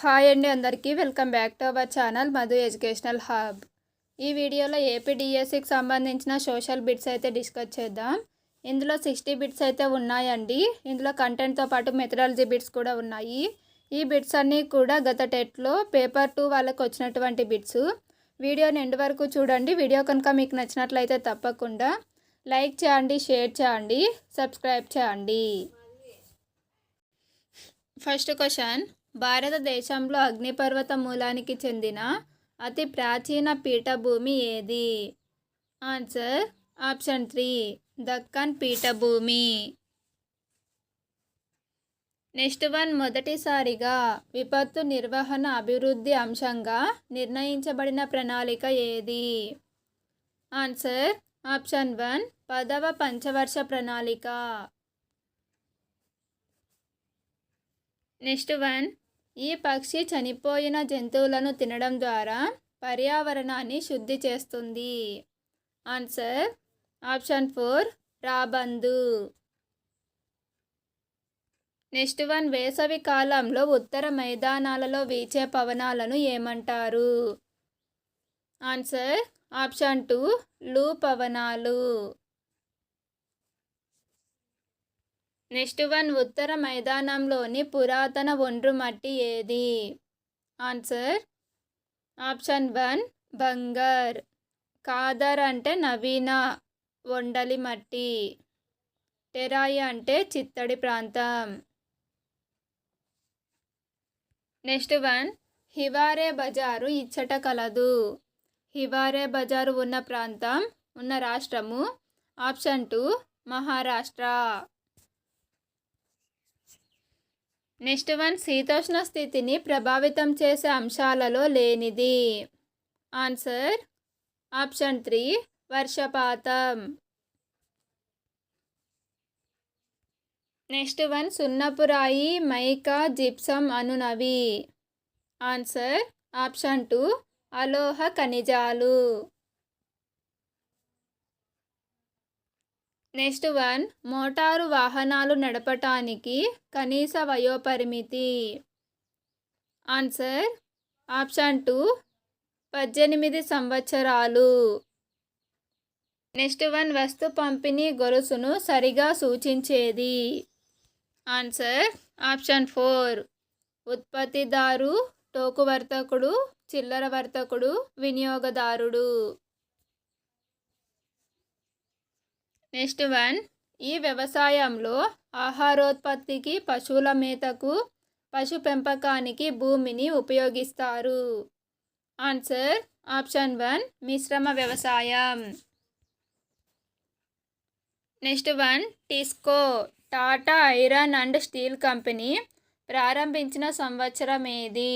Hi అండి అందరికీ. Welcome back to our channel Madhu educational hub. ఈ వీడియోలో ఏపీడిఎస్సికి సంబంధించిన సోషల్ బిట్స్ అయితే డిస్కస్ చేద్దాం. ఇందులో సిక్స్టీ బిట్స్ అయితే ఉన్నాయండి. ఇందులో కంటెంట్తో పాటు మెథడాలజీ బిట్స్ కూడా ఉన్నాయి. ఈ బిట్స్ అన్నీ కూడా గత టెట్లో పేపర్ టూ వాళ్ళకి వచ్చినటువంటి బిట్స్. వీడియోని ఎండ్ వరకు చూడండి. వీడియో కనుక మీకు నచ్చినట్లయితే తప్పకుండా లైక్ చేయండి షేర్ చేయండి సబ్స్క్రైబ్ చేయండి. First question. భారతదేశంలో అగ్నిపర్వత మూలానికి చెందిన అతి ప్రాచీన పీఠభూమి ఏది? ఆన్సర్ ఆప్షన్ త్రీ దక్కన్ పీఠభూమి. నెక్స్ట్ వన్ మొదటిసారిగా విపత్తు నిర్వహణ అభివృద్ధి అంశంగా నిర్ణయించబడిన ప్రణాళిక ఏది? ఆన్సర్ ఆప్షన్ వన్ పదవ పంచవర్ష ప్రణాళిక. నెక్స్ట్ వన్ ఈ పక్షి చనిపోయిన జంతువులను తినడం ద్వారా పర్యావరణాన్ని శుద్ధి చేస్తుంది. ఆన్సర్ ఆప్షన్ ఫోర్ రాబందు. నెక్స్ట్ వన్ వేసవి కాలంలో ఉత్తర మైదానాలలో వీచే పవనాలను ఏమంటారు? ఆన్సర్ ఆప్షన్ టూ లూ పవనాలు. నెక్స్ట్ వన్ ఉత్తర మైదానంలోని పురాతన ఒండ్రు మట్టి ఏది? Answer option one Bangar. Khadar అంటే నవీన వండలి మట్టి. టెరాయి అంటే చిత్తడి ప్రాంతం. నెక్స్ట్ వన్ హివారే బజారు ఇచ్చట కలదు. హివారే బజారు ఉన్న ప్రాంతం ఉన్న రాష్ట్రము. Option two Maharashtra. Next one శీతోష్ణ స్థితిని ప్రభావితం చేసే అంశాలలో లేనిది. ఆన్సర్. Option three. వర్షపాతం. నెక్స్ట్ వన్ సున్నపురాయి మైకా జిప్సం అనునవి. ఆన్సర్. Option two. అలోహ ఖనిజాలు. నెక్స్ట్ వన్ మోటారు వాహనాలు నడపటానికి కనీస వయోపరిమితి. ఆన్సర్ ఆప్షన్ టూ పద్దెనిమిది సంవత్సరాలు. నెక్స్ట్ వన్ వస్తు పంపిణీ గొలుసును సరిగా సూచించేది. ఆన్సర్ ఆప్షన్ ఫోర్ ఉత్పత్తిదారు టోకు వర్తకుడు చిల్లర వర్తకుడు వినియోగదారుడు. Next one. ఈ వ్యవసాయంలో ఆహారోత్పత్తికి పశువుల మేతకు పశు పెంపకానికి భూమిని ఉపయోగిస్తారు. ఆన్సర్ ఆప్షన్ వన్ మిశ్రమ వ్యవసాయం. Next one TISCO. Tata iron and steel company ప్రారంభించిన సంవత్సరం ఏది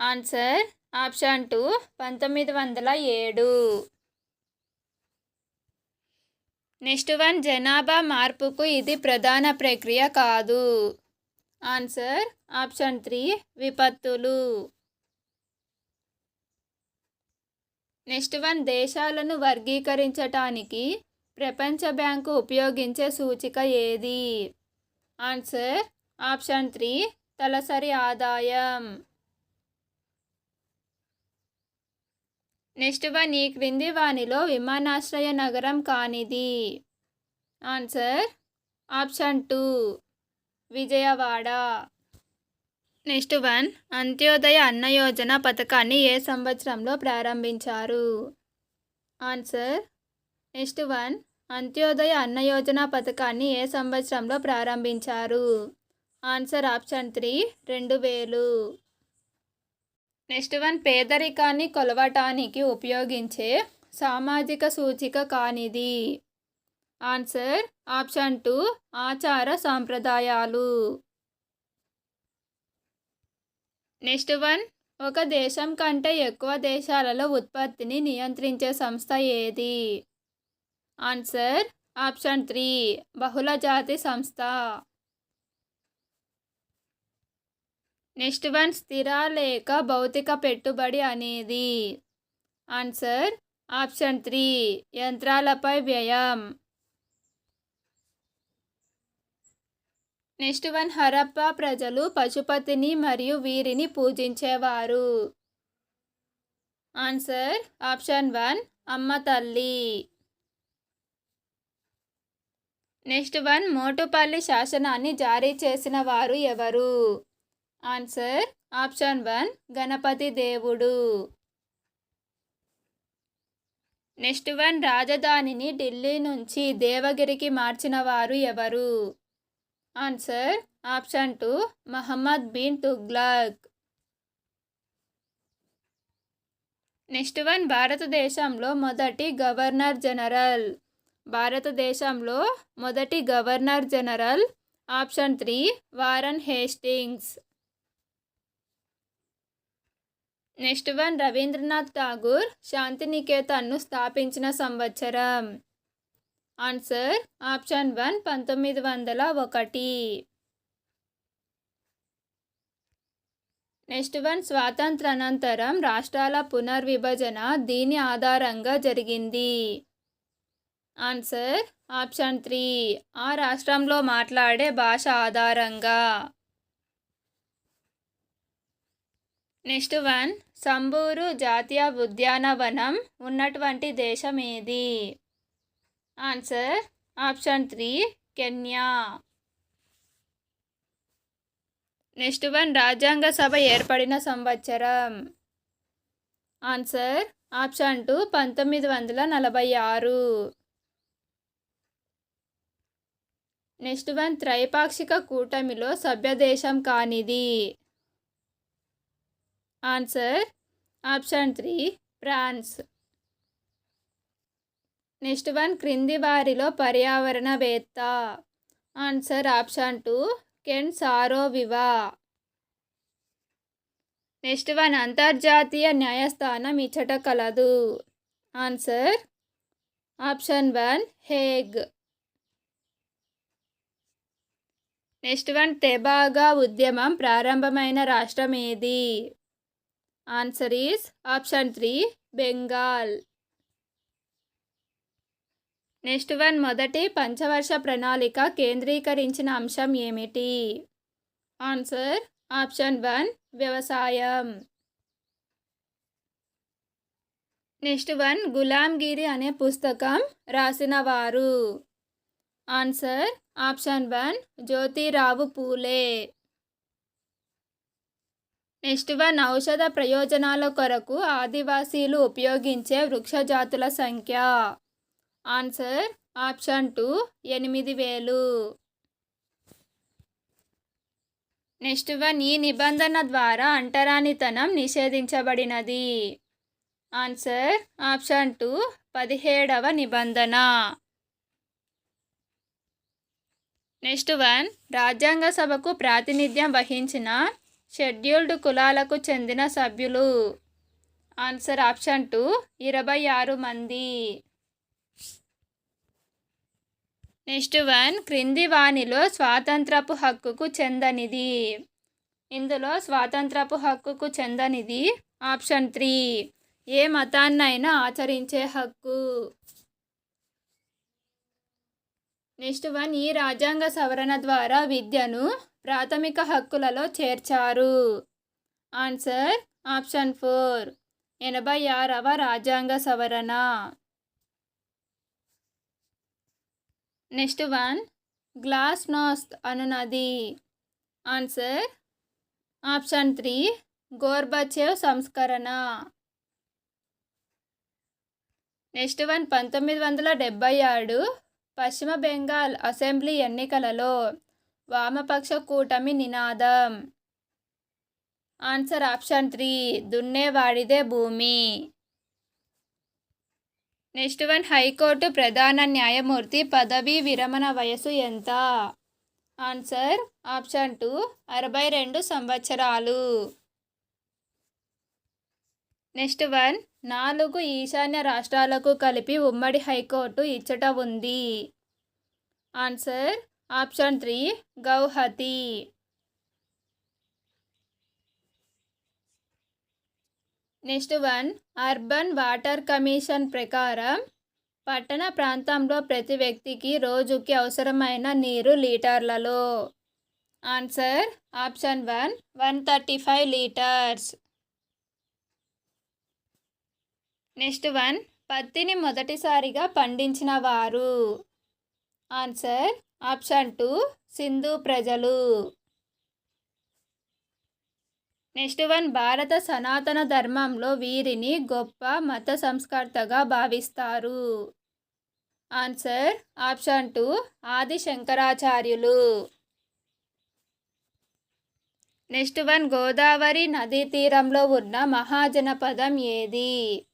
ఆన్సర్ ఆప్షన్ టూ పంతొమ్మిది వందల ఏడు. నెక్స్ట్ వన్ జనాభా మార్పుకు ఇది ప్రధాన ప్రక్రియ కాదు. ఆన్సర్ ఆప్షన్ త్రీ విపత్తులు. నెక్స్ట్ వన్ దేశాలను వర్గీకరించటానికి ప్రపంచ బ్యాంకు ఉపయోగించే సూచిక ఏది? ఆన్సర్ ఆప్షన్ త్రీ తలసరి ఆదాయం. నెక్స్ట్ వన్ ఈ క్రింది వానిలో విమానాశ్రయ నగరం కానిది? Answer option two Vijayawada. Next one Antyodaya Anna Yojana పథకాన్ని ఏ సంవత్సరంలో ప్రారంభించారు? Answer next one Antyodaya Anna Yojana పథకాన్ని ఏ సంవత్సరంలో ప్రారంభించారు? ఆన్సర్ ఆప్షన్ త్రీ రెండు వేలు. నెక్స్ట్ వన్ పేదరికాన్ని కొలవటానికి ఉపయోగించే సామాజిక సూచిక కానిది. ఆన్సర్ ఆప్షన్ టూ ఆచార సాంప్రదాయాలు. నెక్స్ట్ వన్ ఒక దేశం కంటే ఎక్కువ దేశాలలో ఉత్పత్తిని నియంత్రించే సంస్థ ఏది? ఆన్సర్ ఆప్షన్ త్రీ బహుళజాతి సంస్థ. నెక్స్ట్ వన్ స్థిర లేక భౌతిక పెట్టుబడి అనేది. ఆన్సర్ ఆప్షన్ త్రీ యంత్రాలపై వ్యయం. నెక్స్ట్ వన్ హరప్ప ప్రజలు పశుపతిని మరియు వీరిని పూజించేవారు. ఆన్సర్ ఆప్షన్ వన్ అమ్మ తల్లి. నెక్స్ట్ వన్ మోటుపల్లి శాసనాన్ని జారీ చేసిన వారు ఎవరు? ఆన్సర్ ఆప్షన్ వన్ గణపతి దేవుడు నెక్స్ట్ వన్ రాజధానిని ఢిల్లీ నుంచి దేవగిరికి మార్చిన వారు ఎవరు answer option two Muhammad bin Tughlaq next one భారతదేశంలో మొదటి గవర్నర్ జనరల్ భారతదేశంలో మొదటి governor general option three Warren Hastings next one Rabindranath Tagore శాంతినికేతన్ను స్థాపించిన సంవత్సరం. ఆన్సర్ ఆప్షన్ వన్ పంతొమ్మిది వందల ఒకటి. నెక్స్ట్ వన్ స్వాతంత్రానంతరం రాష్ట్రాల పునర్విభజన దీని ఆధారంగా జరిగింది. ఆన్సర్ ఆప్షన్ త్రీ ఆ రాష్ట్రంలో మాట్లాడే భాష ఆధారంగా. నెక్స్ట్ వన్ సంబూరు జాతీయ ఉద్యానవనం ఉన్నటువంటి దేశం ఏది answer option three Kenya. Next one రాజ్యాంగ సభ ఏర్పడిన సంవత్సరం. ఆన్సర్ ఆప్షన్ టూ పంతొమ్మిది వందల నలభై ఆరు. నెక్స్ట్ వన్ త్రైపాక్షిక కూటమిలో సభ్యదేశం కానిది. Answer option three France next one క్రింది వారిలో పర్యావరణవేత్త. Answer option two Ken Saro Wiwa. Next one అంతర్జాతీయ న్యాయస్థానం ఇచ్చట కలదు. Answer option one Hague next one Tebhaga ఉద్యమం ప్రారంభమైన రాష్ట్రం ఏది answer is option three Bengal next one మొదటి పంచవర్ష ప్రణాళిక కేంద్రీకరించిన అంశం ఏమిటి? ఆన్సర్ ఆప్షన్ వన్ వ్యవసాయం. నెక్స్ట్ వన్ గులాంగిరి అనే పుస్తకం రాసిన వారు answer option one Jyotirao Phule. Next one ఔషధ ప్రయోజనాల కొరకు ఆదివాసీలు ఉపయోగించే వృక్షజాతుల సంఖ్య. ఆన్సర్ ఆప్షన్ టూ ఎనిమిది వేలు. నెక్స్ట్ వన్ ఈ నిబంధన ద్వారా అంటరానితనం నిషేధించబడినది. ఆన్సర్ ఆప్షన్ టూ పదిహేడవ నిబంధన. నెక్స్ట్ వన్ రాజ్యాంగ సభకు ప్రాతినిధ్యం వహించిన షెడ్యూల్డ్ కులాలకు చెందిన సభ్యులు. ఆన్సర్ ఆప్షన్ టూ ఇరవై ఆరు మంది. నెక్స్ట్ వన్ క్రింది వాణిలో స్వాతంత్రపు హక్కుకు చెందనిది. ఇందులో స్వాతంత్రపు హక్కుకు చెందనిది ఆప్షన్ త్రీ ఏ మతాన్నైనా ఆచరించే హక్కు. నెక్స్ట్ వన్ ఈ రాజ్యాంగ సవరణ ద్వారా విద్యను ప్రాథమిక హక్కులలో చేర్చారు. Answer option four. ఎనభై ఆరవ రాజ్యాంగ సవరణ. నెక్స్ట్ వన్ గ్లాస్ నోస్త్ అనునది. ఆన్సర్ ఆప్షన్ త్రీ గోర్బచేవ్ సంస్కరణ. నెక్స్ట్ వన్ పంతొమ్మిది వందల డెబ్బై ఏడు పశ్చిమ బెంగాల్ అసెంబ్లీ ఎన్నికలలో వామపక్ష కూటమి నినాదం. ఆన్సర్ ఆప్షన్ త్రీ దున్నేవాడిదే భూమి. నెక్స్ట్ వన్ హైకోర్టు ప్రధాన న్యాయమూర్తి పదవీ విరమణ వయసు ఎంత? ఆన్సర్ ఆప్షన్ టూ అరవై రెండు సంవత్సరాలు. నెక్స్ట్ వన్ నాలుగు ఈశాన్య రాష్ట్రాలకు కలిపి ఉమ్మడి హైకోర్టు ఇచ్చట ఉంది. Answer option three Guwahati. Next one urban water commission ప్రకారం పట్టణ ప్రాంతంలో ప్రతి వ్యక్తికి రోజుకి అవసరమైన నీరు లీటర్లలో. Answer option one one thirty five litres. Next one పత్తిని మొదటిసారిగా పండించిన వారు. ఆన్సర్ ఆప్షన్ టూ సింధు ప్రజలు. నెక్స్ట్ వన్ భారత సనాతన ధర్మంలో వీరిని గొప్ప మత సంస్కర్తగా భావిస్తారు. ఆన్సర్ ఆప్షన్ టూ ఆది శంకరాచార్యులు. నెక్స్ట్ వన్ గోదావరి నదీ తీరంలో ఉన్న మహాజనపదం ఏది?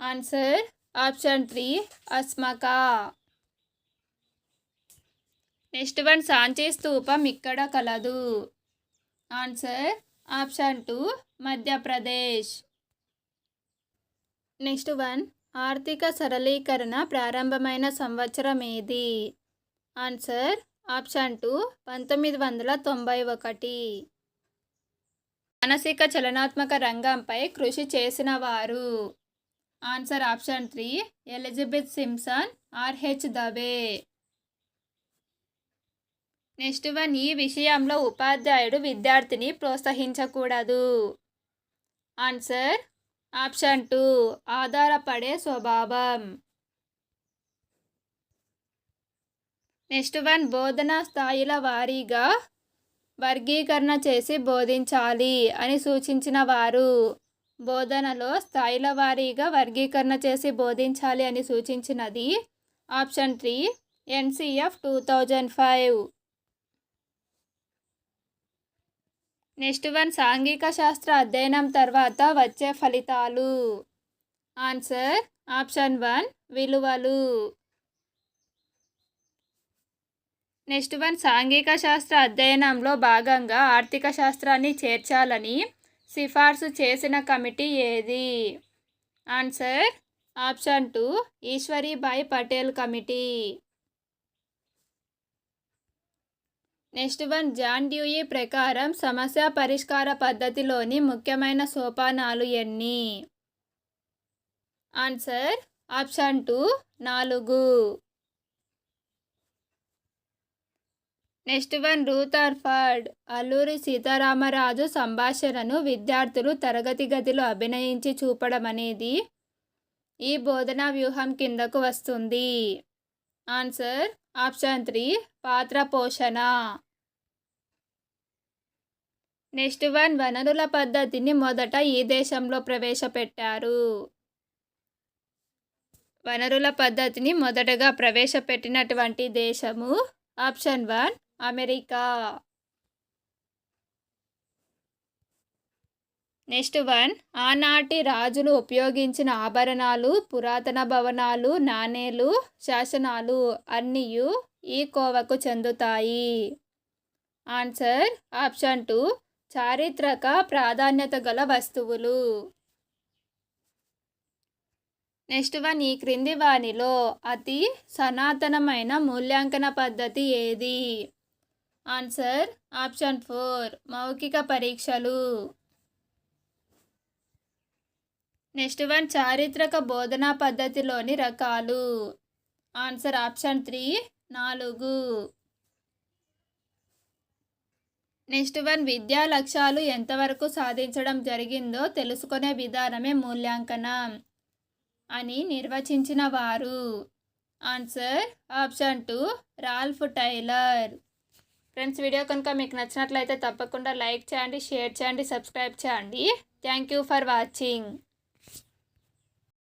Answer option three Asmaka. Next one Sanchi స్థూపం ఇక్కడ కలదు. Answer option two Madhya Pradesh. Next one ఆర్థిక సరళీకరణ ప్రారంభమైన సంవత్సరం ఏది? ఆన్సర్ ఆప్షన్ టూ పంతొమ్మిది వందల తొంభై ఒకటి. మానసిక చలనాత్మక రంగంపై కృషి చేసిన వారు answer option three Elizabeth Simpson R H Dave. Next one ఈ విషయంలో ఉపాధ్యాయుడు విద్యార్థిని ప్రోత్సహించకూడదు. ఆన్సర్ ఆప్షన్ టూ ఆధారపడే స్వభావం. నెక్స్ట్ వన్ బోధనా స్థాయిల వారీగా వర్గీకరణ చేసి బోధించాలి అని సూచించిన వారు బోధనలో స్థాయిల వారీగా వర్గీకరణ చేసి బోధించాలి అని సూచించినది option three NCF two thousand five. Next one సాంఘిక శాస్త్ర అధ్యయనం తర్వాత వచ్చే ఫలితాలు. ఆన్సర్ ఆప్షన్ వన్ విలువలు. నెక్స్ట్ వన్ సాంఘిక శాస్త్ర అధ్యయనంలో భాగంగా ఆర్థిక శాస్త్రాన్ని చేర్చాలని సిఫార్సు చేసిన కమిటీ ఏది? Answer option two Ishwaribai Patel committee. Next one John Dewey ప్రకారం సమస్య పరిష్కార పద్ధతిలోని ముఖ్యమైన సోపానాలు ఎన్ని? ఆన్సర్ ఆప్షన్ టూ నాలుగు. Next one Rutherford Alluri Sitaramaraju సంభాషణను విద్యార్థులు తరగతి గదిలో అభినయించి చూపడం అనేది ఈ బోధనా వ్యూహం కిందకు వస్తుంది. ఆన్సర్ ఆప్షన్ త్రీ పాత్ర పోషణ. నెక్స్ట్ వన్ వనరుల పద్ధతిని మొదట ఈ దేశంలో ప్రవేశపెట్టారు. వనరుల పద్ధతిని మొదటగా ప్రవేశపెట్టినటువంటి దేశము option one America. Next one ఆనాటి రాజులు ఉపయోగించిన ఆభరణాలు పురాతన భవనాలు నాణేలు శాసనాలు అన్నీ ఈ కోవకు చెందుతాయి. ఆన్సర్ ఆప్షన్ టూ చారిత్రక ప్రాధాన్యత గల వస్తువులు. నెక్స్ట్ వన్ ఈ క్రింది వానిలో అతి సనాతనమైన మూల్యాంకన పద్ధతి ఏది? ఆన్సర్ ఆప్షన్ ఫోర్ మౌఖిక పరీక్షలు. నెక్స్ట్ వన్ చారిత్రక బోధనా పద్ధతిలోని రకాలు. ఆన్సర్ ఆప్షన్ త్రీ నాలుగు. నెక్స్ట్ వన్ విద్యా లక్ష్యాలు ఎంతవరకు సాధించడం జరిగిందో తెలుసుకునే విధానమే మూల్యాంకనం అని నిర్వచించిన వారు. Answer option two Ralph Tyler. Friends video కనుక మీకు నచ్చినట్లయితే తప్పకుండా లైక్ చేయండి షేర్ చేయండి సబ్స్క్రైబ్ చేయండి. Thank you for watching.